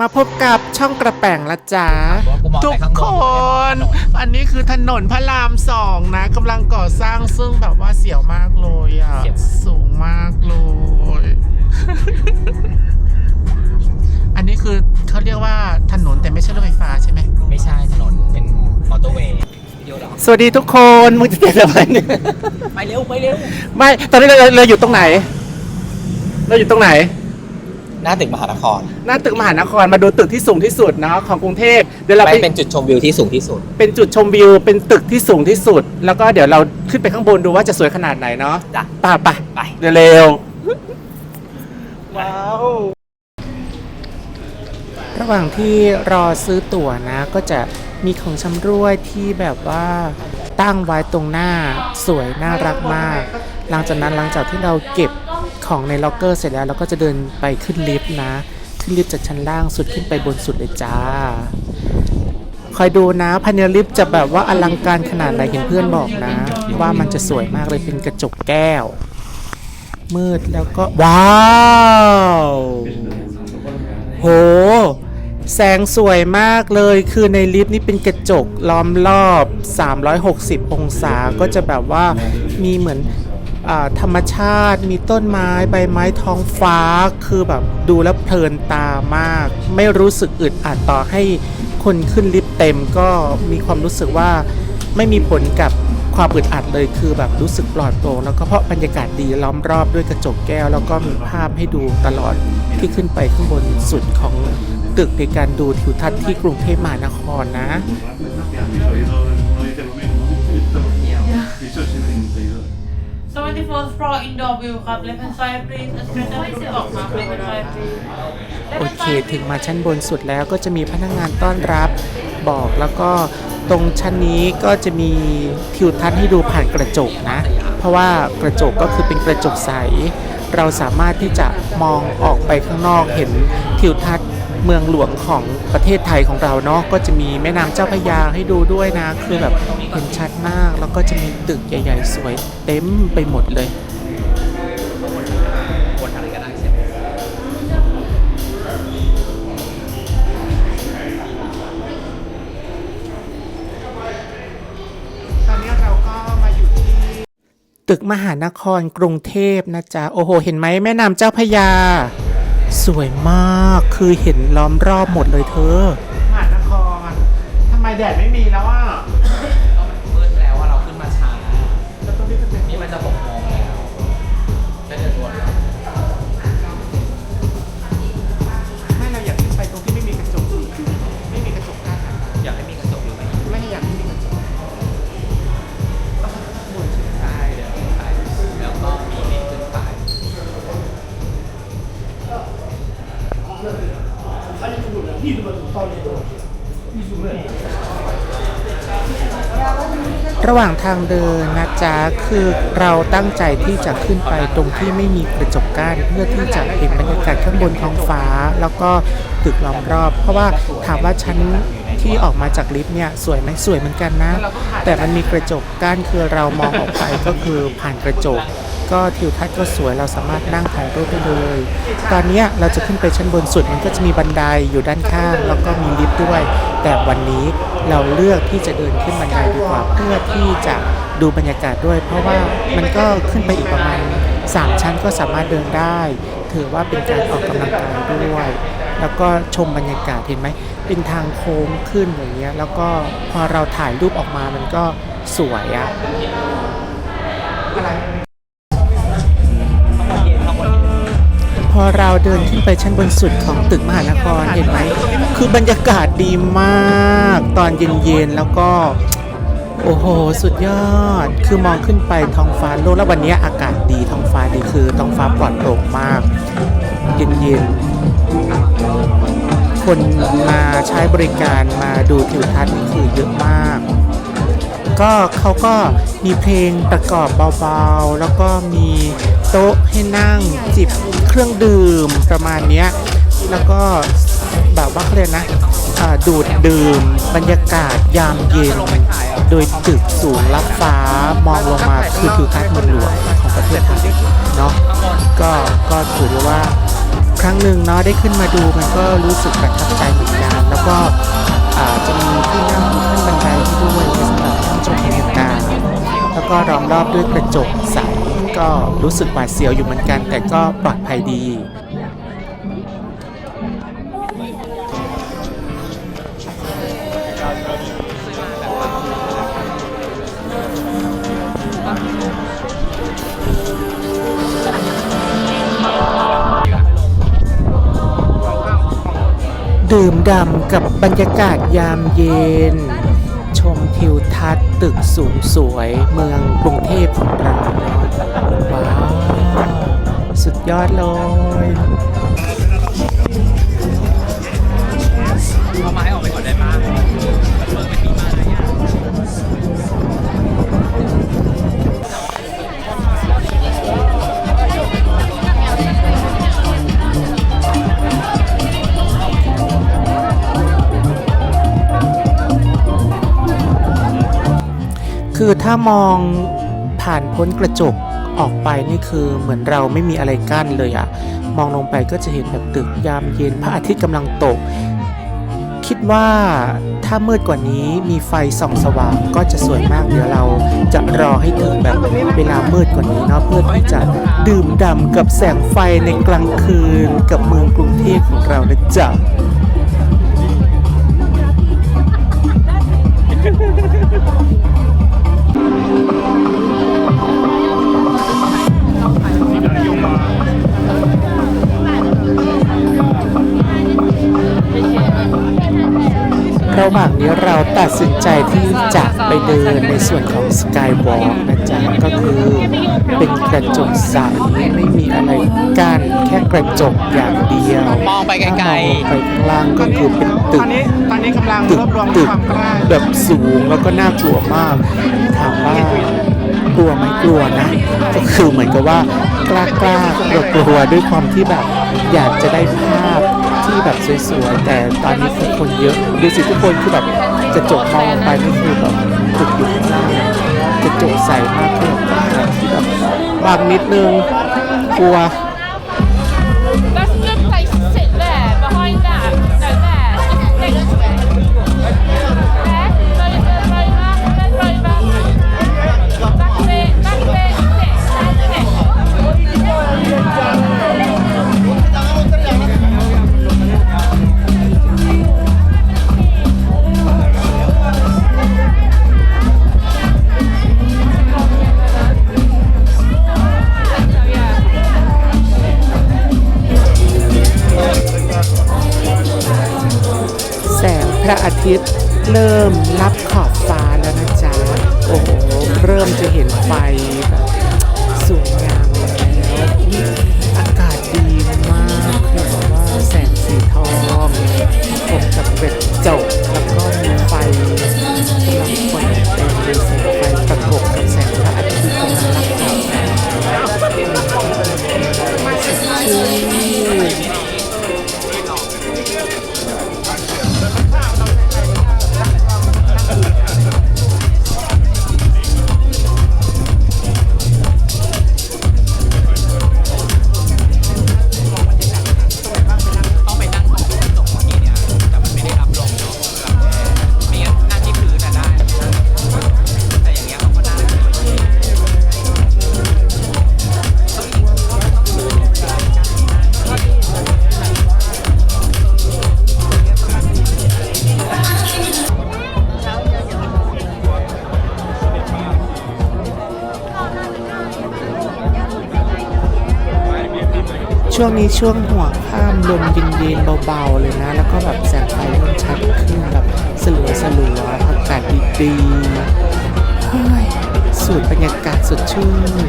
มาพบกับช่องกระแป่งละจ๋ากูมองทุไปกข้างบคน อันนี้คือถนนพระรามสองนะกำลังก่อสร้างซึ่งแบบว่าเสียวมากเลยอะ สูงมากเลย อันนี้คือเขาเรียกว่าถนนแต่ไม่ใช่รถไฟฟ้าใช่ไหม ไม่ใช่ถนนเป็นมอเตอร์เวย์เดียวเหรอสวัสดีทุกคน มึงจะเจ็บอะไรเนี่ยไปเร็ว ไปเร็ว ไม่ ตอนนี้เราเราอยู่ตรงไหน เราอยู่ตรงไหน หน้าตึกมหานครหน้าตึกมหานครมาดูตึกที่สูงที่สุดเนาะของกรุงเทพเดี๋ยวเราไปไปเป็นจุดชมวิวที่สูงที่สุด เป็นจุดชมวิว เป็นตึกที่สูงที่สุด แล้วก็เดี๋ยวเราขึ้นไปข้างบนดูว่าจะสวยขนาดไหนเนาะจ้ะป่ะป่ะไปเร็วๆว้าวระหว่างที่รอซื้อตั๋วนะ ก็จะมีของชำร่วยที่แบบว่าตั้งไว้ตรงหน้าสวยน่ารักมาก หลังจากนั้นหลังจากที่เราเก็บ ของในล็อกเกอร์เสร็จแล้วเราก็จะเดินไปขึ้นลิฟต์นะ ขึ้นลิฟต์จากชั้นล่างสุดขึ้นไปบนสุดเลยจ้า คอยดูนะภายในลิฟต์จะแบบว่าอลังการขนาดไหนเห็นเพื่อนบอกนะ ว่ามันจะสวยมากเลยเป็นกระจกแก้ว มืดแล้วก็ ว้าวโหแสงสวยมากเลย คือในลิฟต์นี่เป็นกระจกล้อมรอบ 360 องศา ก็จะแบบว่ามีเหมือน ธรรมชาติมีต้นไม้ใบไม้ท้องฟ้าคือแบบดูแล้วเพลินตามาก ไม่รู้สึกอึดอัดต่อให้คนขึ้นลิฟต์เต็มก็มีความรู้สึกว่าไม่มีผลกับความอึดอัดเลยคือแบบรู้สึกปลอดโปร่งแล้วก็เพราะบรรยากาศดีล้อมรอบด้วยกระจกแก้ว แล้วก็มีภาพให้ดูตลอดที่ขึ้นไปข้างบนสุดของตึกในการดูทิวทัศน์ที่กรุงเทพมหานครนะ 74th floor indoor view ครับ left hand side please escalator ออกมา left hand side please โอเค ถึงมาชั้นบนสุดแล้วก็จะมีพนักงานต้อนรับบอกแล้วก็ตรงชั้นนี้ก็จะมีทิวทัศน์ให้ดูผ่านกระจกนะ เพราะว่ากระจกก็คือเป็นกระจกใส เราสามารถที่จะมองออกไปข้างนอกเห็นทิวทัศน์ เมืองหลวงของประเทศไทยของเราเนาะก็จะมีแม่น้ำเจ้าพระยาให้ดูด้วยนะ คือแบบเห็นชัดมาก แล้วก็จะมีตึกใหญ่ ๆ สวยเต็มไปหมดเลยบนอะไรก็ได้ใช่ไหมตอนนี้เราก็มาอยู่ที่ตึกมหานครกรุงเทพนะจ๊ะ โอ้โห เห็นไหมแม่น้ำเจ้าพระยา สวยมากคือเห็นล้อมรอบหมดเลยเธอ มหานครทำไมแดดไม่มีแล้วอะ ระหว่างทางเดินนะจ๊ะคือเราตั้งใจที่จะขึ้นไปตรงที่ไม่มีกระจกกั้นเพื่อที่จะเห็นบรรยากาศข้างบนท้องฟ้า แล้วก็ตึกล้อมรอบ เพราะว่าถามว่าชั้นที่ออกมาจากลิฟต์เนี่ยสวยไหมสวยเหมือนกันนะ แต่มันมีกระจกกั้นคือเรามองออกไปก็คือผ่านกระจก ก็ทิวทัศน์ก็สวยเราสามารถนั่งถ่ายรูปได้เลย ตอนนี้เราจะขึ้นไปชั้นบนสุดมันก็จะมีบันไดอยู่ด้านข้าง แล้วก็มีลิฟต์ด้วย แต่วันนี้เราเลือกที่จะเดินขึ้นบันไดดีกว่าเพื่อที่จะดูบรรยากาศด้วย เพราะว่ามันก็ขึ้นไปอีกประมาณ3ชั้นก็สามารถเดินได้ ถือว่าเป็นการออกกำลังกายด้วย แล้วก็ชมบรรยากาศเห็นไหมเป็นทางโค้งขึ้นอย่างเงี้ยแล้วก็พอเราถ่ายรูปออกมามันก็สวยอะอะไร อเราเดินขึ้นไปชั้นบนสุดของตึกมหานครเห็นไหม คือบรรยากาศดีมาก ตอนเย็นๆแล้วก็ โอ้โห สุดยอด คือมองขึ้นไปท้องฟ้าโล่งแล้ววันนี้อากาศดีท้องฟ้าดีคือท้องฟ้าปลอดโปร่งมาก เย็นๆคนมาใช้บริการมาดูทิวทัศน์นี่คือเยอะมาก ก็เขาก็มีเพลงประกอบเบาๆ แล้วก็มีโต๊ะให้นั่งจิบเครื่องดื่มประมาณเนี้ยแล้วก็แบบว่าเขาเรียกนะดูดดื่ม บรรยากาศยามเย็น โดยตึกสูงลับฟ้ามองลงมาคือทิวทัศน์เมืองหลวงของประเทศไทยเนาะก็ก็ถือว่าครั้งหนึ่งเนาะได้ขึ้นมาดูมันก็รู้สึกประทับใจเหมือนกันแล้วก็อาจะมีที่นั่งขึ้นบันไดให้ด้วยสำหรับ ก็ล้อมรอบด้วยกระจกใสก็รู้สึกหวาดเสียวอยู่เหมือนกัน แต่ก็ปลอดภัยดีดื่มด่ำกับบรรยากาศยามเย็น ทัศน์ตึกสูงสวย เมืองกรุงเทพของเราว้าว สุดยอดเลย คือถ้ามองผ่านพ้นกระจกออกไปนี่คือเหมือนเราไม่มีอะไรกั้นเลยอะมองลงไปก็จะเห็นแบบตึกยามเย็นพระอาทิตย์กำลังตก คิดว่าถ้ามืดกว่านี้มีไฟส่องสว่างก็จะสวยมากเดี๋ยวเราจะรอให้ถึงแบบเวลามืดกว่านี้เนาะเพื่อที่จะดื่มด่ำกับแสงไฟในกลางคืนกับเมืองกรุงเทพของเรานะจ๊ะ ระหว่างนี้เราตัดสินใจที่จะไปเดินในส่วนของ Skywalk นะจ๊ะก็คือเป็นกระจกใสไม่มีอะไรกั้นแค่กระจกอย่างเดียวมองไปไกลๆถ้ามองไปข้างล่างก็คือเป็นตึกตอนนี้ตอนนี้กำลังตึรกวบรวมตึกความกล้าแบบสูงแล้วก็น่ากลัวมากถามว่ากลัวไหมกลัวนะ ก็คือเหมือนกับว่ากล้ากล้ากลัวกลัวด้วยความที่แบบอยากจะได้ภาพ ที่แบบสวยๆ แต่ตอนนี้คือคนเยอะ ดูสิทุกคนคือแบบกระจกมองไปนี่คือแบบตึกอยู่ข้างล่างกระจกใสมากคือแบบที่แบบบางนิดนึงกลัว เริ่มจะเห็นไฟแบบสวยงามแล้วอากาศดีมากคือแบบว่าแสงสีทองผมกับเบ็ดจบแล้วก็มีไฟกำลังเปิด ช่วงนี้ช่วงหัวข้ามลมเย็นๆเบาๆเลยนะ แล้วก็แบบแสงไฟมันชัดขึ้นแบบสลัวสลัวๆอากาศดีๆเฮ้ยสูดบรรยากาศสดชื่น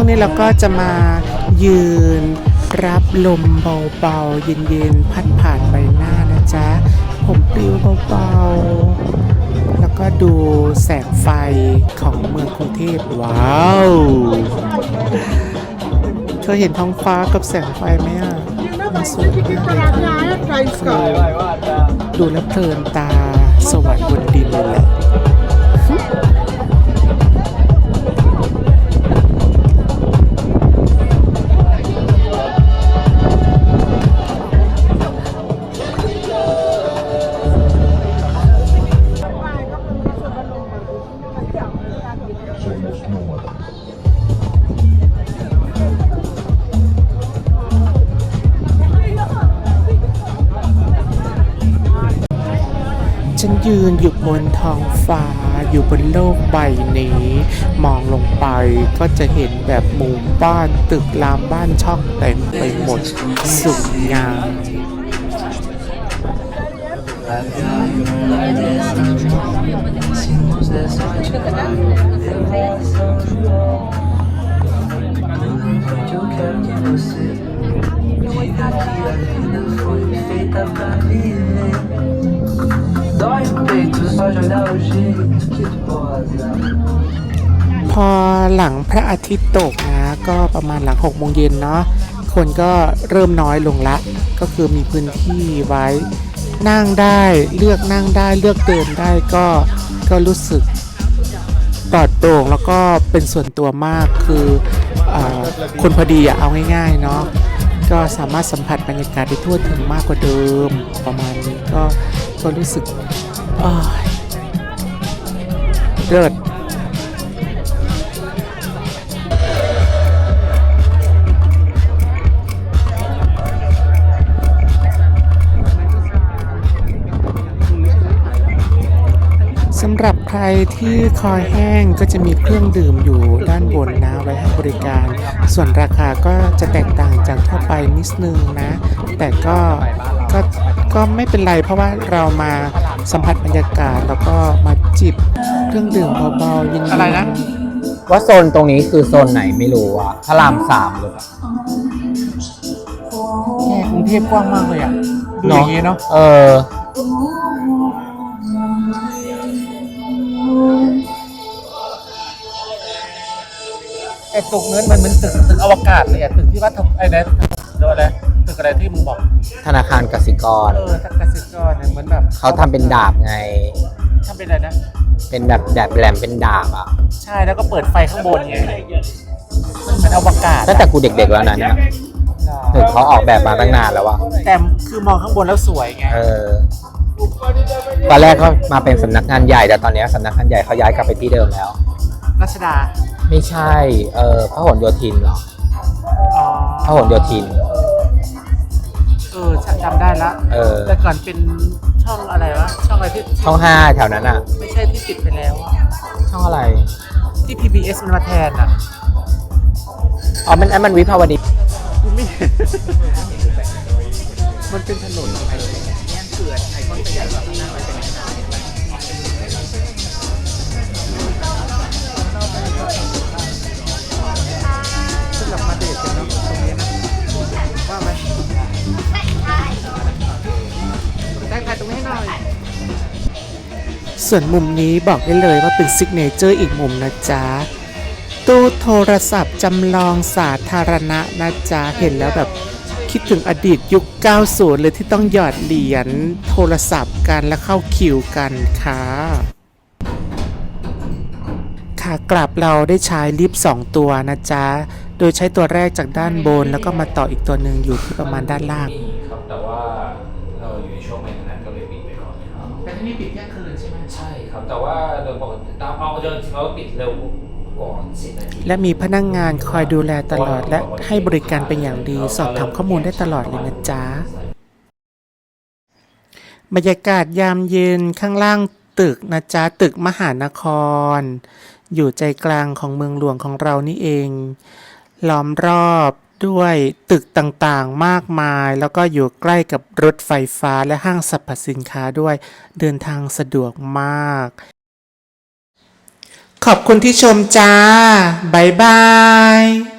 ช่วงนี้เราก็จะมายืนรับลมเบาๆ เย็นๆ พัดผ่านใบหน้านะจ๊ะ ผมปลิวเบาๆ แล้วก็ดูแสงไฟของเมืองกรุงเทพว้าวเธอเห็นท้องฟ้ากับแสงไฟไหมอะมันสวยมากเลยดูแล้วเพลินตาสวรรค์บนดินเลยแหละ ฉันยืนอยู่บนท้องฟ้าอยู่บนโลกใบนี้ มองลงไปก็จะเห็นแบบหมู่บ้านตึกรามบ้านช่องเต็มไปหมดสุดงาม ทิตย์ตกนะ ก็ประมาณหลัง6โมงเย็นเนาะคนก็เริ่มน้อยลงละ ก็คือมีพื้นที่ไว้นั่งได้เลือกนั่งได้เลือกเดินได้ก็ก็รู้สึกปลอดโปร่งแล้วก็เป็นส่วนตัวมากคืออคนพอดีอะเอาง่ายๆเนาะก็สามารถสัมผัสบรรยากาศได้ทั่วถึงมากกว่าเดิมประมาณนี้ก็ก็รู้สึกอ้าเลิศำหรับใครที่คอแห้งก็จะมีเครื่องดื่มอยู่ด้านบนนะไว้ให้บริการ ส่วนราคาก็จะแตกต่างจากทั่วไปนิดนึงนะ แต่ก็ก็ก็ไม่เป็นไรเพราะว่าเรามาสัมผัสบรรยากาศแล้วก็มาจิบเครื่องดื่มเบาๆเย็นๆอะไรนะ ว่าโซนตรงนี้คือโซนไหนไม่รู้อะพระรามสามหรือเปล่าแค่กรุงเทพกว้างมากเลยอะดูอย่างนี้เนาะเออ อ้ตึกนั้นมันเหมือนตึกตึกอวกาศเลยอะตึกที่ว่าทำไอ้นั่นเดี๋ยวอะไรตึกอะไรที่มึงบอกธนาคารกสิกร เออทักกสิกรเนี่ยเหมือนแบบเขาทำเป็นดาบไง ทำเป็นอะไรนะ เป็นแบบแบบแหลมเป็นดาบอะใช่แล้วก็เปิดไฟข้างบนไงมันเหมือนอวกาศตั้งแต่กูเด็กๆแล้วนั้นนะถึงเขาออกแบบมาตั้งนานแล้ววะแต่คือมองข้างบนแล้วสวยไงเออ ตอนแรกก็มาเป็นสำนักงานใหญ่แต่ตอนนี้สำนักงานใหญ่เขาย้ายกลับไปที่เดิมแล้ว รัชดา ไม่ใช่ เออพหลโยธินเหรออ๋อพหลโยธิน เออจำได้ละเออ แต่ก่อนเป็นช่องอะไรวะ ช่องอะไรที่ช่องห้าแถวนั้นอะ ไม่ใช่ที่ปิดไปแล้วอะช่องอะไร ที่ PBS มันมาแทนอะอ๋อ มันอันมันวิภาวดี กูไม่เห็นมันเป็นถนนไอ้เนี่ยเกิดไอคอนสยามแบบหน้าไว้เป็นหน้ ส่วนมุมนี้บอกได้เลยว่าเป็นซิกเนเจอร์อีกมุมนะจ๊ะ ตู้โทรศัพท์จำลองสาธารณะนะจ๊ะ เห็นแล้วแบบคิดถึงอดีตยุค 90 เลยที่ต้องหยอดเหรียญโทรศัพท์กันและเข้าคิวกันค่ะขากลับเราได้ใช้ลิฟต์สองตัวนะจ๊ะ โดยใช้ตัวแรกจากด้านบนแล้วก็มาต่ออีกตัวหนึ่งอยู่ที่ประมาณด้านล่าง แต่ว่าโดยปกติตามเอาเดินเขาปิดเร็วก่อนสิบนาทีและมีพนักงงานคอยดูแลตลอดและให้บริการเป็นอย่างดี สอบถามข้อมูลได้ตลอดเลยนะจ๊ะบรรยากาศยามเย็นข้างล่างตึกนะจ๊ะตึกมหานคร อยู่ใจกลางของเมืองหลวงของเรานี่เอง ล้อมรอบ ด้วยตึกต่างๆ มากมาย แล้วก็อยู่ใกล้กับรถไฟฟ้าและห้างสรรพสินค้าด้วย เดินทางสะดวกมาก ขอบคุณที่ชมจ้า บ๊ายบาย